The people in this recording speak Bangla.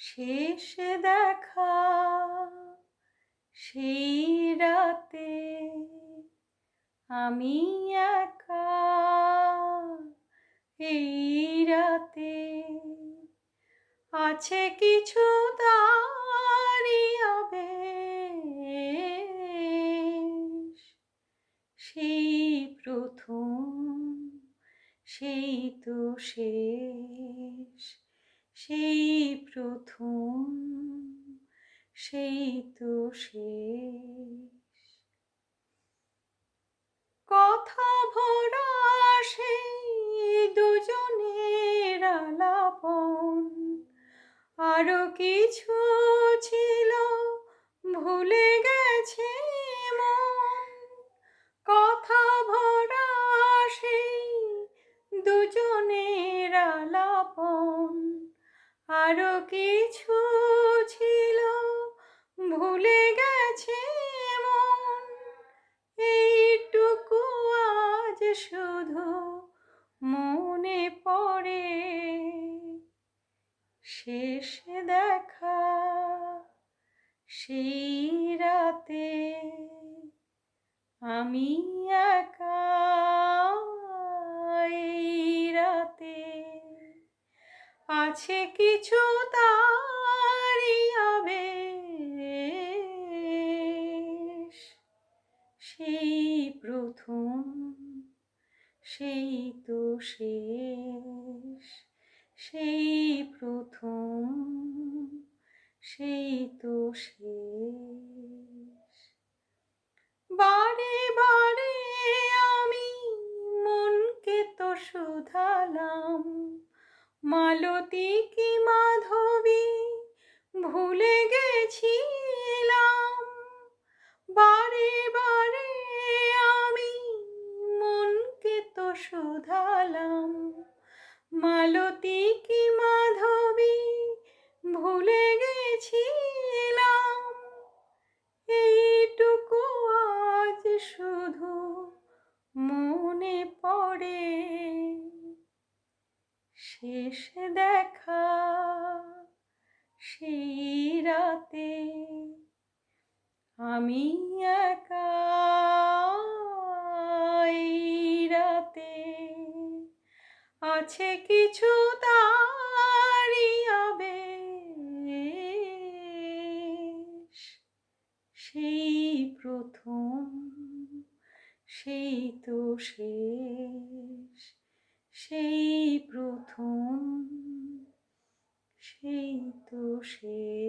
শেষ দেখা, সেই রাতে আমি একা, এই রাতে আছে কিছু দাঁড়িয়াবে সেই প্রথম, সেই তো শেষ। সেই প্রথম, সেই তো শেষ। কথা ভরা সেই দুজনের আলাপন, আরও কিছু ছিল ভুলে গেছে কথা ভরা সেই দুজনের আলাপন আরও কিছু ছিল। ভুলে গেছে মন। এইটুকু আজ শুধু মনে পড়ে। শেষ দেখা সেই রাতে আমি একা এই রাতে। আছে কিছু তারিয়াবে সেই প্রথম, সেই তো শেষ। সেই প্রথম, সেই তো শেষ। বারে বারে আমি মনকে তো শুধালাম। মালতী কি মাধবী? ভুলে গেছিলাম। বারে বারে আমি মনকে তো শুধালাম। মালতী কি শেষ দেখা সেই রাতে আমি একা রাতে। আছে কিছু দাঁড়িয়াবে সেই প্রথম, সেই তো শেষ। সেই প্রথম সেই তো শেষ।